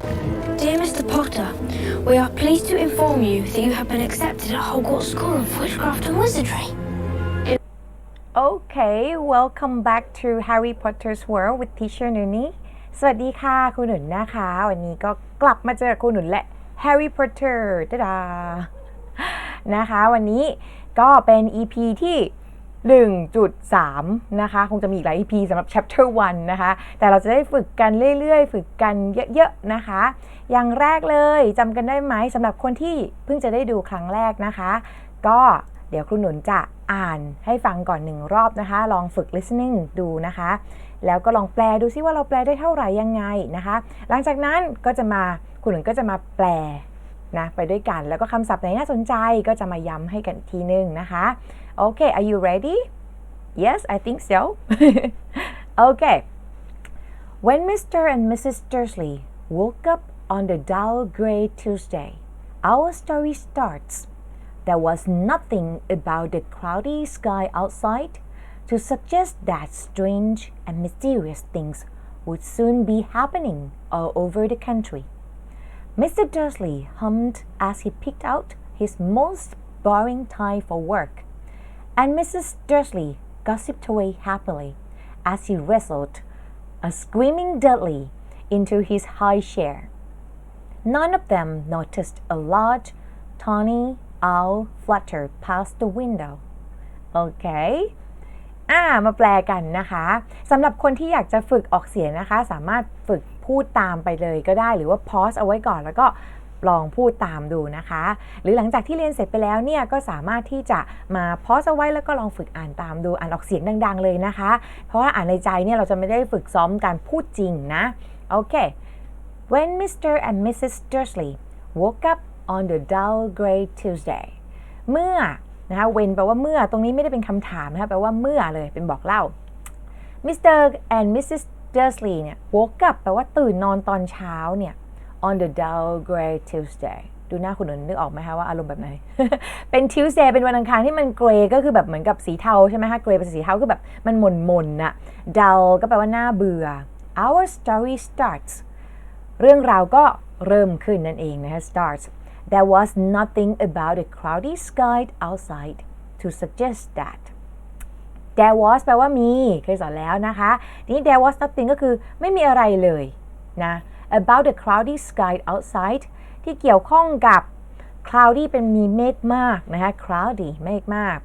Dear Mr. Potter, we are pleased to inform you that you have been accepted at Hogwarts School of Witchcraft and Wizardry. Okay welcome back to Harry Potter's World with Teacher Nuni สวัสดีค่ะครูหนุนนะคะ วันนี้ก็กลับมาเจอครูหนุนและ Harry Potter ตดานะคะ วันนี้ก็เป็น EP ที่ 1.3 นะคะ คงจะมีอีกหลาย EP สำหรับ Chapter 1 นะคะ แต่เราจะได้ฝึกกันเรื่อยๆ ฝึกกันเยอะๆ นะคะ อย่างแรกเลยจำกันได้ไหมสำหรับคนที่เพิ่งจะได้ดูครั้งแรกนะคะ ก็เดี๋ยวครูหนุนจะอ่านให้ฟังก่อนหนึ่งรอบนะคะ ลองฝึก listening ดูนะคะ แล้วก็ลองแปลดูซิว่าเราแปลได้เท่าไหร่ยังไงนะคะ หลังจากนั้นก็จะมาครูหนุนก็จะมาแปลนะไปด้วยกัน แล้วก็คำศัพท์ไหนน่าสนใจก็จะมาย้ำให้กันอีกทีนึงนะคะ Okay, are you ready? Yes, I think so. okay. When Mr. and Mrs. Dursley woke up on the dull gray Tuesday, our story starts. There was nothing about the cloudy sky outside to suggest that strange and mysterious things would soon be happening all over the country. Mr. Dursley hummed as he picked out his most boring tie for work and Mrs. Dursley gossiped away happily as he wrestled a screaming Dudley into his high chair. None of them noticed a large, tawny owl flutter past the window. Okay? อ่า มาแปลกันนะคะสำหรับคนที่อยากจะฝึกออกเสียงนะคะ สามารถฝึกพูดตามไปเลยก็ได้ หรือว่าพอสเอาไว้ก่อนแล้วก็ ลองพูดตามดูนะคะ หรือหลังจากที่เรียนเสร็จไปแล้วเนี่ยก็สามารถที่จะมาพอสไว้แล้วก็ลองฝึกอ่านตามดูอ่านออกเสียงดัง ๆ เลยนะคะ เพราะว่าอ่านในใจเนี่ยเราจะไม่ได้ฝึกซ้อมการพูดจริงนะโอเค When Mr. and Mrs. Dursley woke up on the dull gray Tuesday เมื่อนะคะ when แปลว่าเมื่อตรงนี้ไม่ได้เป็นคำถามนะคะแปลว่าเมื่อเลยเป็นบอกเล่า Mr. and Mrs. Dursley เนี่ย woke up แปลว่าตื่นนอนตอนเช้าเนี่ย on the dull gray Tuesday ดูหน้าคุณหนุนนึกออกไหมคะว่าอารมณ์แบบไหน เป็น Tuesday เป็นวันอังคารที่มัน gray ก็คือแบบเหมือนกับสีเทาใช่ไหมคะ gray เป็นสีเทาคือแบบมันหม่นหม่นๆน่ะ dull ก็แปลว่าหน้าเบื่อ our story starts เรื่องราวก็เริ่มขึ้นนั่นเองนะคะ starts there was nothing about the cloudy sky outside to suggest that there was แปลว่ามี เคยสอนแล้วนะคะ ทีนี้ there was nothing ก็คือไม่มีอะไรเลยนะ about the cloudy sky outside ที่เกี่ยวข้องกับ cloudy เป็นมีเมฆมากนะคะ cloudy เมฆมาก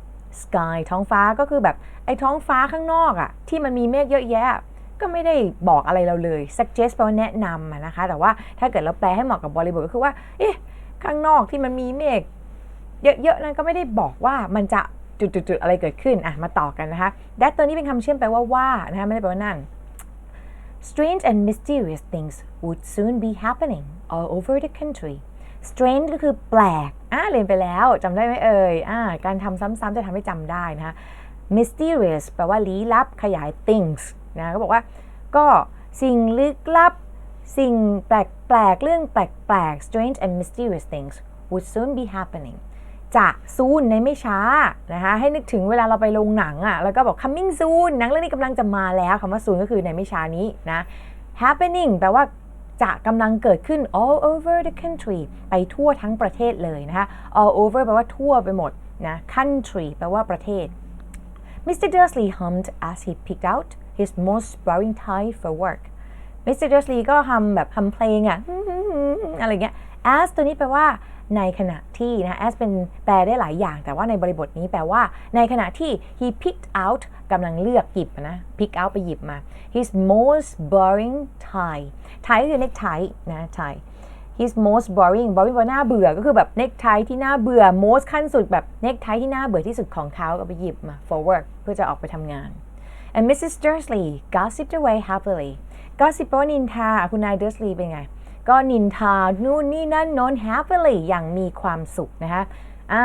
sky ท้องฟ้าก็คือแบบไอ้ท้องฟ้าข้างนอกอะที่มันมีเมฆเยอะแยะ ก็ไม่ได้บอกอะไรเราเลย suggest แปลว่าแนะนำนะคะ แต่ว่าถ้าเกิดเราแปลให้เหมาะกับบริบทก็คือว่า เอ๊ะ ข้างนอกที่มันมีเมฆเยอะๆนั้นก็ไม่ได้บอกว่ามันจะจุดๆๆอะไรเกิดขึ้น อะ มาต่อกันนะคะ that ตัวนี้เป็นคำเชื่อมแปลว่าว่านะคะไม่ได้แปลว่านั่น strange and mysterious things would soon be happening all over the country strange ก็คือแปลกอะเรียนไปแล้วจำได้ไหมเอ่ยอ่าการทำซ้ำๆจะทำให้จำได้นะคะ mysterious แปลว่าลี้ลับขยาย things นะก็บอกว่าก็สิ่งลึกลับ สิ่งแปลกๆเรื่องแปลกๆ strange and mysterious things would soon be happening จะซูนในไม่ช้านะคะให้นึกถึงเวลาเราไปโรงหนังอะ่ะแล้วก็บอก coming soon หนังเรื่องนี้กำลังจะมาแล้วคำว่า soon ก็คือในไม่ช้านี้นะ happening แปลว่าจะกำลังเกิดขึ้น all over the country ไปทั่วทั้งประเทศเลยนะคะ all over แปลว่าทั่วไปหมดนะ country แปลว่าประเทศ Mr. Dursley hummed as he picked out his most boring tie for work Mr. Dursley ก็ทำแบบทำเพลงอะอะไรเงี้ย as ตัวนี้แปลว่าในขณะที่นะ as เป็นแปลได้หลายอย่าง แต่ว่าในบริบทนี้แปลว่า ในขณะที่ he picked out กำลังเลือกหยิบนะ pick out ไปหยิบมา his most boring tie tie คือ necktie นะ tie his most boring boring แปลว่าน่าเบื่อ ก็คือแบบ necktie ที่น่าเบื่อ most ขั้นสุดแบบ necktie ที่น่าเบื่อที่สุดของเขาก็ไปหยิบมา for work เพื่อจะออกไปทำงาน and Mrs. Dursley gossiped away happily gossip นินทาคุณนาย Dursley เป็นไง ก็นินทา นู่นนี่นั่นโน้น happily อย่างมีความสุขนะคะอ่า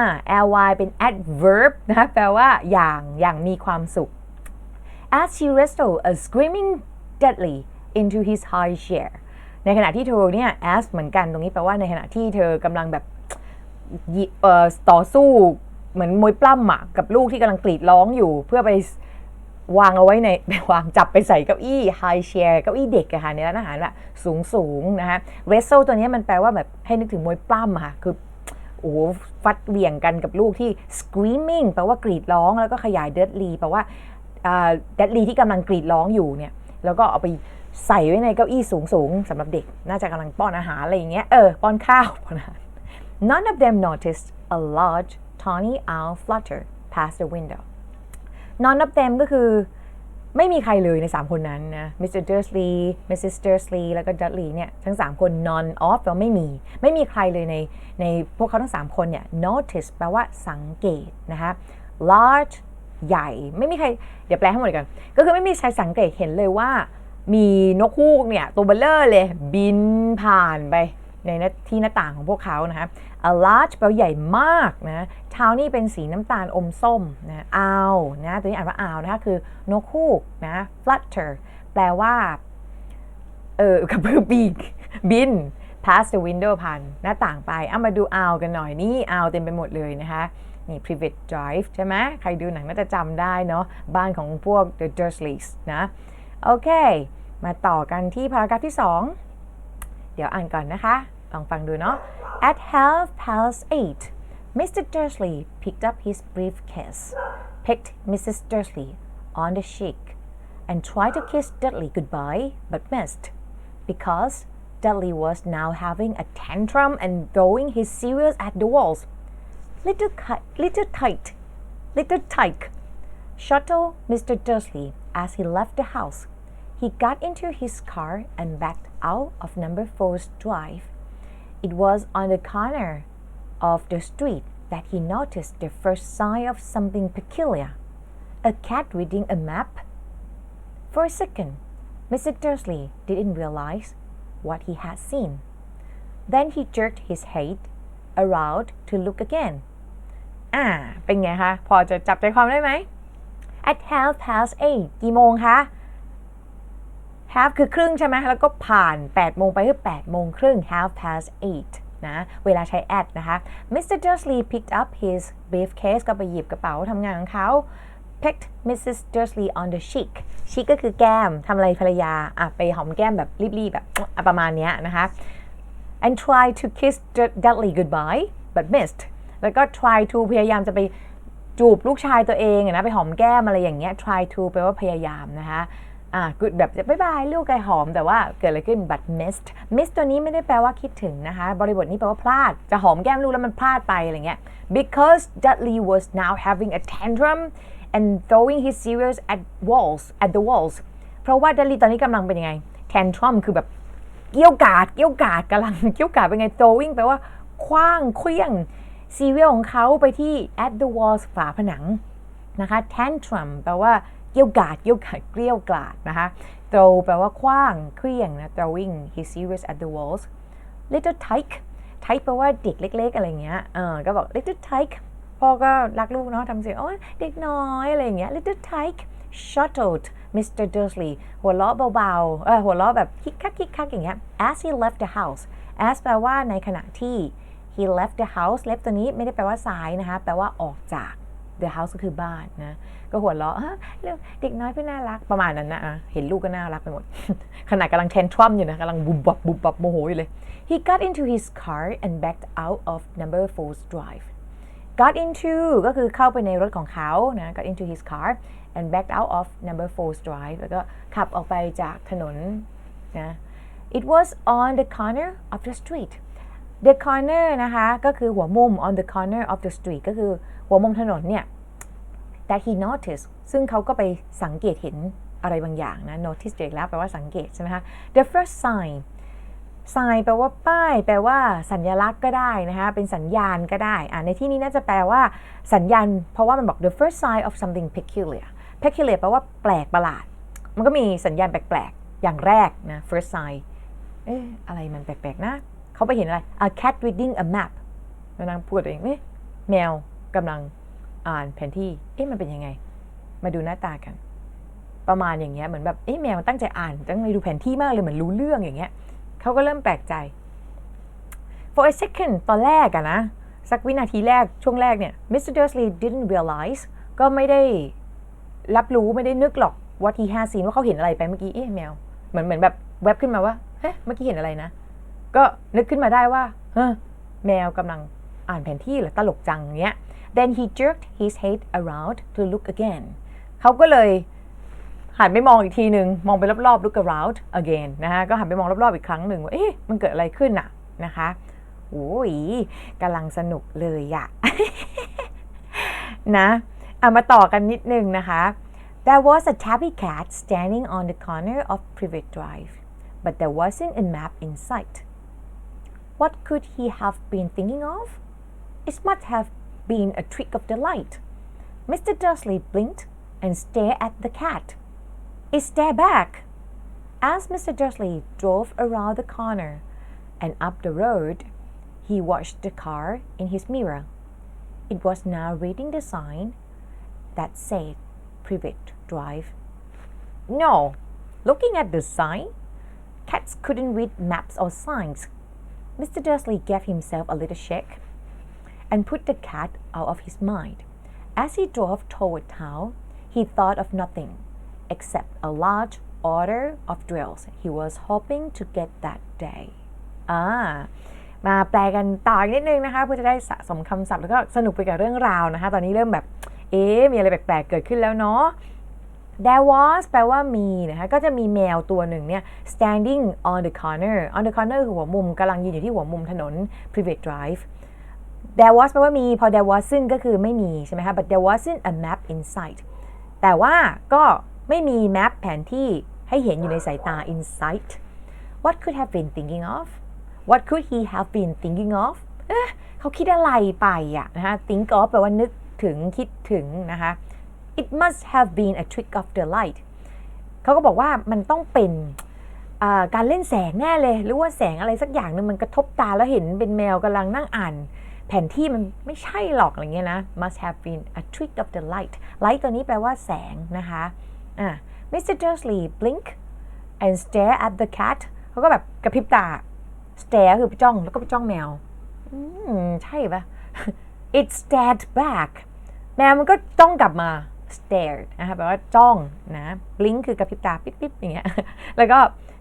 ly เป็น adverb นะคะแปลว่าอย่างอย่างมีความสุข as she wrestled a screaming Dudley into his high chair ในขณะที่เธอเนี่ย as เหมือนกันตรงนี้แปลว่าในขณะที่เธอกำลังแบบต่อสู้เหมือนมวยปล้ำอะกับลูกที่กำลังกรีดร้องอยู่เพื่อไป วางเอาไว้ในวางจับไปใส่เก้าอี้ high chair เก้าอี้เด็กอะค่ะในร้านอาหารแบบสูงสูงๆนะคะ wrestle ตัวนี้มันแปลว่าแบบให้นึกถึงมวยปล้ำค่ะ คือโอ้โหฟัดเหวี่ยงกันกับลูกที่ screaming แปลว่ากรีดร้องแล้วก็ขยาย deadly แปลว่าอ่า deadly ที่กำลังกรีดร้องอยู่เนี่ย แล้วก็เอาไปใส่ไว้ในเก้าอี้สูงๆสำหรับเด็ก น่าจะกำลังป้อนอาหารอะไรอย่างเงี้ยเออป้อนข้าวป้อนอาหาร None of them noticed a large tawny owl flutter past the window None of them ก็คือไม่มีใครเลยใน 3 คนนั้นนะ Mr. Dursley Mrs. Dursley แล้วก็ Dudley เนี่ยทั้ง 3 คน none of แปลว่าไม่มี ไม่มีใครเลยในในพวกเขาทั้ง 3 คนเนี่ย notice แปลว่าสังเกตนะคะ large ใหญ่ไม่มีใคร เดี๋ยวแปลให้หมดกัน ก็คือไม่มีใครสังเกตเห็นเลยว่า มีนกฮูกเนี่ยตัวเบลเลอร์เลย บินผ่านไป ในที่หน้าต่างของพวกเขานะคะ a large แปลว่าใหญ่มากนะเท้านี่เป็นสีน้ำตาลอมส้มนะ owl นะตัวนี้อ่านว่า owl นะคะคือนกฮูกนะ flutter แปลว่าเออกระพือปีกบิน past the window ผ่านหน้าต่างไปเอามาดู owl กันหน่อยนี่ owl เต็มไปหมดเลยนะคะนี่ private drive ใช่ไหมใครดูหนังน่าจะจำได้เนาะบ้านของพวก the Dursleys นะโอเค มาต่อกันที่พารากราฟที่ 2 เดี๋ยวอ่านก่อนนะคะ ลองฟังดูเนาะ At half past eight Mr. Dursley picked up his briefcase picked Mrs. Dursley on the cheek and tried to kiss Dudley goodbye but missed because Dudley was now having a tantrum and throwing his cereals at the walls little ki- little tight little tyke shuttled Mr. Dursley as he left the house he got into his car and backed out of number four's drive. It was on the corner of the street that he noticed the first sign of something peculiar a cat reading a map. For a second, Mr. Dursley didn't realize what he had seen. Then he jerked his head around to look again. อ่า เป็นไงคะ พอจะจับใจความได้ไหม At half past eight กี่โมงคะ half คือครึ่งใช่ไหมแล้วก็ผ่าน 8 โมงไปคือ8โมงครึ่ง half past eight นะเวลาใช้ at นะคะ Mr. Dursley picked up his briefcase ก็ไปหยิบกระเป๋าทำงานของเขา picked Mrs. Dursley on the cheek cheek ก็คือแก้มทำอะไรภรรยาอะไปหอมแก้มแบบรีบๆแบบประมาณนี้นะคะ and try to kiss Dudley goodbye but missed แล้วก็ try to พยายามจะไปจูบลูกชายตัวเองอะนะไปหอมแก้มอะไรอย่างเงี้ย try to แปลว่าพยายามนะคะ อ่า good แบบบายบายลูกไก่หอมแต่ว่าเกิดอะไรขึ้น but missed miss ตัวนี้ไม่ได้แปลว่าคิดถึงนะคะ บริบทนี้แปลว่าพลาด จะหอมแก้มลูกแล้วมันพลาดไปอะไรเงี้ย because Dudley was now having a tantrum and throwing his cereals at walls at the walls เพราะว่าดัลลีตอนนี้กำลังเป็นยังไง tantrum คือแบบเกี้ยวกาดเกี้ยวกาดกำลังเกี้ยวกาดเป็นไง throwing แปลว่าคว้างเคลี้ยงซีเรียลของเขาไปที่ at the walls ฝาผนังนะคะ tantrum แปลว่า กี้ยวกาดเกี้ยวกาดเกลี้ยวกาดนะคะ throw แปลว่าคว้างเคลี้ยงนะ throwing his cereals at the walls little tyke tyke แปลว่าเด็กเล็ก ๆ อะไรเงี้ยเออก็บอก little tyke พ่อก็รักลูกเนาะทำเสียงโอ้เด็กน้อยอะไรเงี้ย little tyke shuttled Mr. Dursley หัวเราะเบาๆเออหัวเราะแบบคิกคักคิกคักอย่างเงี้ย as he left the house as แปลว่าในขณะที่ he left the house left ตัวนี้ไม่ได้แปลว่าซ้ายนะคะ แปลว่าออกจาก the house ก็คือบ้านนะ ก็หัวเราะเด็กน้อยเพื่อน่ารักประมาณนั้นนะเห็นลูกก็น่ารักไปหมด ขณะกำลัง tantrum อยู่นะกำลังบุบบับบุบบับโมโหอยู่เลย he got into his car and backed out of number four's drive got into ก็คือเข้าไปในรถของเขานะ got into his car and backed out of number four's drive แล้วก็ขับออกไปจากถนนนะ it was on the corner of the street the corner นะคะ ก็คือหัวมุม on the corner of the street ก็คือหัวมุมถนนเนี่ย that he noticed ซึ่งเขาก็ไปสังเกตเห็นอะไรบางอย่างนะ notice เจออกแล้วแปลว่าสังเกตใช่ไหมคะ the first sign sign แปลว่าป้าย แปลว่าสัญลักษณ์ก็ได้นะคะเป็นสัญญาณก็ได้อ่าในที่นี้น่าจะแปลว่าสัญญาณ เพราะว่ามันบอก the first sign of something peculiar peculiar แปลว่าแปลกประหลาด มันก็มีสัญญาณแปลกๆ อย่างแรกนะ first sign เอ๊ะอะไรมันแปลกๆนะ เขาไปเห็นอะไร a cat reading a map แล้วนางพูดตัวเองเอ๊ะแมวกำลัง อ่านแผนที่ เอ๊ะมันเป็นยังไง มาดูหน้าตากัน ประมาณอย่างเงี้ยเหมือนแบบเอ๊ะแมวมันตั้งใจอ่านตั้งใจดูแผนที่มากเลยเหมือนรู้เรื่องอย่างเงี้ยเขาก็เริ่มแปลกใจ for a second ตอนแรกอะนะ สักวินาทีแรกช่วงแรกเนี่ย Mr. Dursley didn't realize ก็ไม่ได้รับรู้ไม่ได้นึกหรอก what he has seen ว่าเขาเห็นอะไรไปเมื่อกี้เอ๊ะแมวเหมือนเหมือนแบบแวบขึ้นมาว่าเฮ้ยเมื่อกี้เห็นอะไรนะ ก็นึกขึ้นมาได้ว่าเฮ้แมวกำลังอ่านแผนที่หรือตลกจังเงี้ย then he jerked his head around to look again เขาก็เลยหันไปมองอีกทีหนึ่งมองไปรอบๆ look around again นะฮะก็หันไปมองรอบๆอีกครั้งหนึ่งว่าเอ๊ะมันเกิดอะไรขึ้นน่ะนะคะโอ้ยกำลังสนุกเลยอะนะเอามาต่อกันนิดนึงนะคะ There was a tabby cat standing on the corner of Privet Drive, but there wasn't a map in sight. What could he have been thinking of? It must have been a trick of the light. Mr. Dursley blinked and stared at the cat. It stared back. As Mr. Dursley drove around the corner and up the road, he watched the car in his mirror. It was now reading the sign that said Privet Drive. No, looking at the sign, cats couldn't read maps or signs. Mr. Dursley gave himself a little shake and put the cat out of his mind. As he drove toward town, he thought of nothing except a large order of drills he was hoping to get that day. อ่ามาแปลกันต่ออีกนิดนึงนะคะเพื่อจะได้สะสมคำศัพท์แล้วก็สนุกไปกับเรื่องราวนะคะ ตอนนี้เริ่มแบบ เอ๊ะมีอะไรแปลกๆเกิดขึ้นแล้วเนาะ There was แปลว่ามีนะคะก็จะมีแมวตัวหนึ่งเนี่ย standing on the corner on the corner คือหัวมุมกำลังยืนอยู่ที่หัวมุมถนน Privet Drive there was แปลว่ามี พอ there wasn't ก็คือไม่มีใช่ไหมคะ but there wasn't a map in sight แต่ว่าก็ไม่มีแมปแผนที่ให้เห็นอยู่ในสายตา in sight what could have been thinking of what could he have been thinking of เเขาคิดอะไรไปอะนะคะ think of แปลว่านึกถึงคิดถึงนะคะ it must have been a trick of the light เขาก็บอกว่ามันต้องเป็นการเล่นแสงแน่เลย หรือว่าแสงอะไรสักอย่างหนึ่งมันกระทบตาแล้วเห็นเป็นแมวกำลังนั่งอ่าน แผนที่มันไม่ใช่หรอกอะไรเงี้ยนะ must have been a trick of the light light ตัวนี้แปลว่าแสงนะคะอ่า Mr. Dursley blink and stare at the cat เขาก็แบบกระพริบตา stare คือไปจ้องแล้วก็ไปจ้องแมว อืม ใช่ปะ it stared back แมวมันก็จ้องกลับมา stared นะคะแปลว่าจ้องนะ blink คือกระพริบตา ปิ๊บปิ๊บอย่างเงี้ย แล้วก็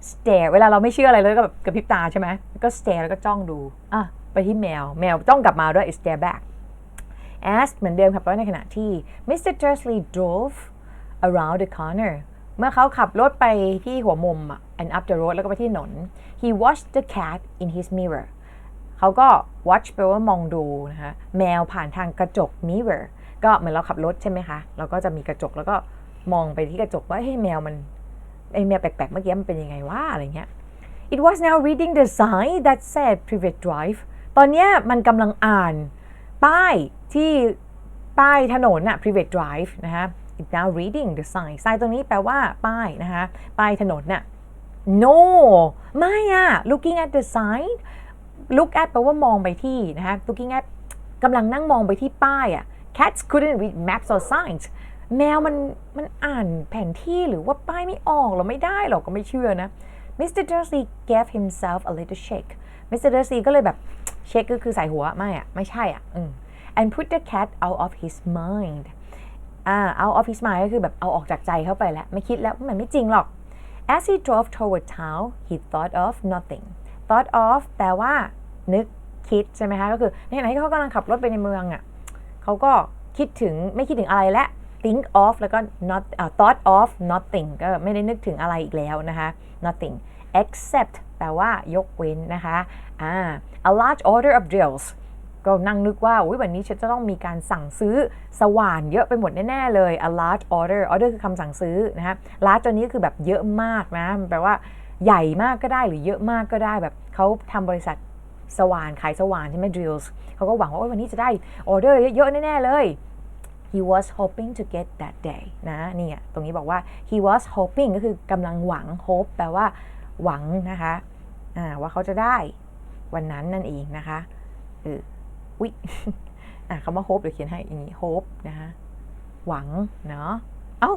stare เวลาเราไม่เชื่ออะไรเลยก็แบบกระพริบตาใช่ไหมแล้วก็ stare แล้วก็จ้องดูอะ ไปที่แมว แมวจ้องกลับมาด้วย it stare back as เหมือนเดิมค่ะแปลว่าในขณะที่ Mr. Dursley drove around the corner เมื่อเขาขับรถไปที่หัวมุมอะ and up the road แล้วก็ไปที่ถนน he watched the cat in his mirror เขาก็ watch แปลว่ามองดูนะคะแมวผ่านทางกระจก mirror ก็เหมือนเราขับรถใช่ไหมคะ เราก็จะมีกระจกแล้วก็มองไปที่กระจกว่าเฮ้ยแมวมันไอแมวแปลกๆเมื่อกี้มันเป็นยังไงวะอะไรเงี้ย it was now reading the sign that said private drive ตอนนี้มันกำลังอ่านป้ายที่ป้ายถนนอะ private drive นะคะ It's now reading the sign sign ตรงนี้แปลว่าป้ายนะคะ ป้ายถนนน่ะ no ไม่อะ looking at the sign look at แปลว่ามองไปที่นะคะ looking at กำลังนั่งมองไปที่ป้ายอะ cats couldn't read maps or signs แมวมันมันอ่านแผนที่หรือว่าป้ายไม่ออกหรอไม่ได้หรอกก็ไม่เชื่อนะ Mr. Dursley gave himself a little shake Mr. Dursley ก็เลยแบบ เช็คก็คือใส่หัวไม่อะไม่ใช่อะอืม and put the cat out of his mind อ่า out of his mind ก็คือแบบเอาออกจากใจเข้าไปแล้ว ไม่คิดแล้วมันไม่จริงหรอก as he drove toward town he thought of nothing thought of แปลว่า นึกคิดใช่ไหมคะก็คือในขณะที่เขากำลังขับรถไปในเมืองอะเขาก็คิดถึงไม่คิดถึงอะไรและ think of แล้วก็ not อ่า thought of nothing ก็ไม่ได้นึกถึงอะไรอีกแล้วนะคะ nothing except แปลว่ายกเว้นนะคะอ่า a large order of drills ก็นั่งนึกว่าอุ๊ยวันนี้ฉันจะต้องมีการสั่งซื้อสว่านเยอะไปหมดแน่ ๆ เลย a large order order คือคำสั่งซื้อนะคะ large ตัวนี้คือแบบเยอะมากนะแปลว่าใหญ่มากก็ได้หรือเยอะมากก็ได้แบบเขาทำบริษัทสว่านขายสว่านใช่ไหม drills เขาก็หวังว่าวันนี้จะได้ออเดอร์เยอะ ๆ แน่ ๆ เลย he was hoping to get that day นะนี่อะตรงนี้บอกว่า he was hoping ก็คือกำลังหวัง hope แปลว่า หวังนะคะว่าเขาจะได้วันนั้นนั่นเองนะคะเออวิอะคำว่า hope เดี๋ยวเขียนให้อย่างนี้ hope นะคะหวังเนาะเอ้า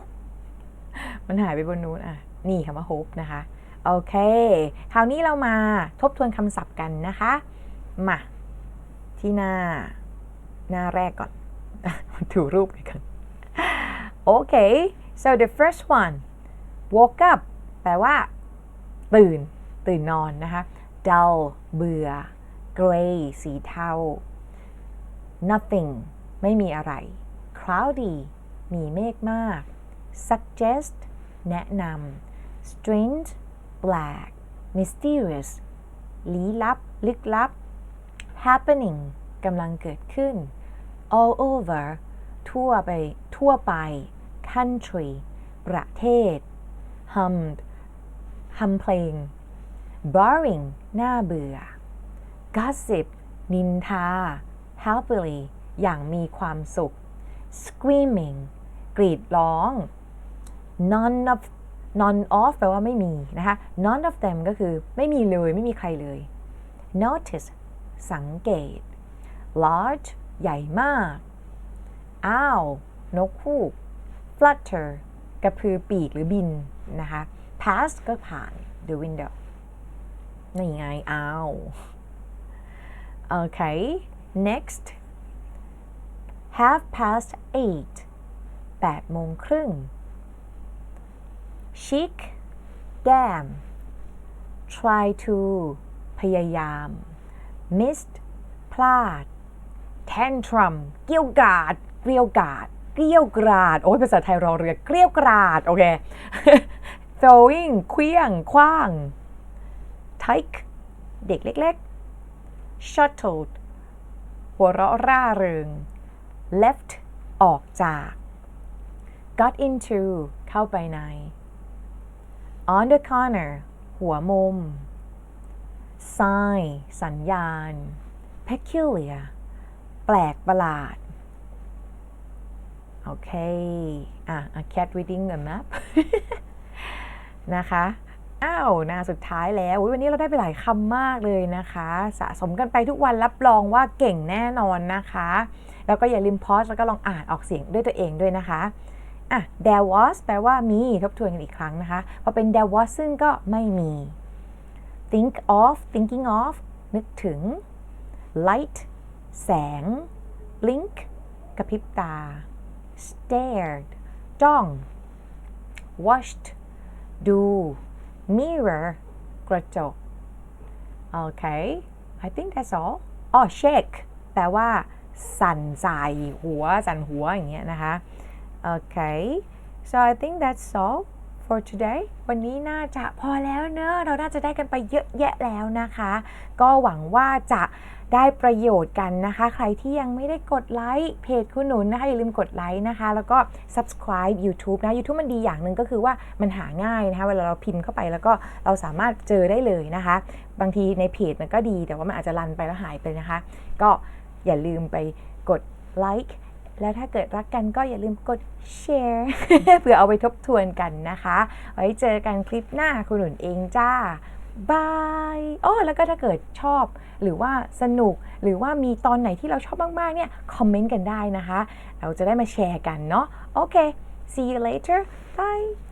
มันหายไปบนนู้นอะ นี่คำว่า hope นะคะ โอเค คราวนี้เรามาทบทวนคำศัพท์กันนะคะ มา ที่หน้า หน้าแรกก่อนถูรูปเลยกันโอ Okay so the first one woke up แปลว่า ตื่น ตื่นนอนนะคะ dull เบื่อ gray สีเทา nothing ไม่มีอะไร cloudy มีเมฆมาก suggest แนะนำ strange แปลก mysterious ลี้ลับ ลึกลับ happening กำลังเกิดขึ้น all over ทั่วไป ทั่วไป country ประเทศ hummed ฮัมเพลง boring น่าเบื่อ gossip นินทา happily อย่างมีความสุข screaming กรีดร้อง none of none of แปลว่าไม่มีนะคะ none of them ก็คือไม่มีเลยไม่มีใครเลย notice สังเกต large ใหญ่มาก owl นกฮูก flutter กระพือปีกหรือบินนะคะ pass ก็ผ่าน the window นี่ไง owl โอเค next half past eight 8โมงครึ่ง chic แก้ม try to พยายาม missed พลาด tantrum เกี้ยวกาด เกรี้ยวกาด เกรี้ยวกราด โอ้ยภาษาไทยรอเรือ เกรี้ยวกราด โอเค throwing เคลี้ยง คว้าง tyke เด็กเล็กๆ shuttled หัวเราะร่าเริง left ออกจาก got into เข้าไปใน on the corner หัวมุม sign สัญญาณ peculiar แปลกประหลาด โอเค อะ a cat reading a map นะคะอ้าวนาสุดท้ายแล้ววันนี้เราได้ไปหลายคำมากเลยนะคะ สะสมกันไปทุกวันรับรองว่าเก่งแน่นอนนะคะ แล้วก็อย่าลืมพอสแล้วก็ลองอ่านออกเสียงด้วยตัวเองด้วยนะคะอะ there was แปลว่ามีทบทวนกันอีกครั้งนะคะ พอเป็น there was ซึ่งก็ไม่มี think of thinking of นึกถึง light แสง blink กระพริบตา stared จ้อง watched ดู mirror กระจกโอเค I think that's all อ๋อ shake แปลว่า สั่นใจหัว สั่นหัวอย่างเงี้ยนะคะโอเค so I think that's all for today วันนี้น่าจะพอแล้วเนอะ เราน่าจะได้กันไปเยอะแยะแล้วนะคะ ก็หวังว่าจะ ได้ประโยชน์กันนะคะ ใครที่ยังไม่ได้กดไลค์เพจคุณหนุนนะคะอย่าลืมกดไลค์นะคะ แล้วก็ subscribe YouTube นะ YouTube มันดีอย่างหนึ่งก็คือว่ามันหาง่ายนะคะ เวลาเราพิมพ์เข้าไปแล้วก็เราสามารถเจอได้เลยนะคะ บางทีในเพจมันก็ดี แต่ว่ามันอาจจะรันไปแล้วหายไปนะคะ ก็อย่าลืมไปกดไลค์แล้วถ้าเกิดรักกันก็อย่าลืมกดแชร์เพื่อเอาไปทบทวนกันนะคะ ไว้เจอกันคลิปหน้าคุณหนุนเองจ้า บายอ้อแล้วก็ถ้าเกิดชอบ หรือว่าสนุก หรือว่ามีตอนไหนที่เราชอบมาก ๆ เนี่ย คอมเมนต์กันได้นะคะ เราจะได้มาแชร์กันเนาะ โอเค see you later bye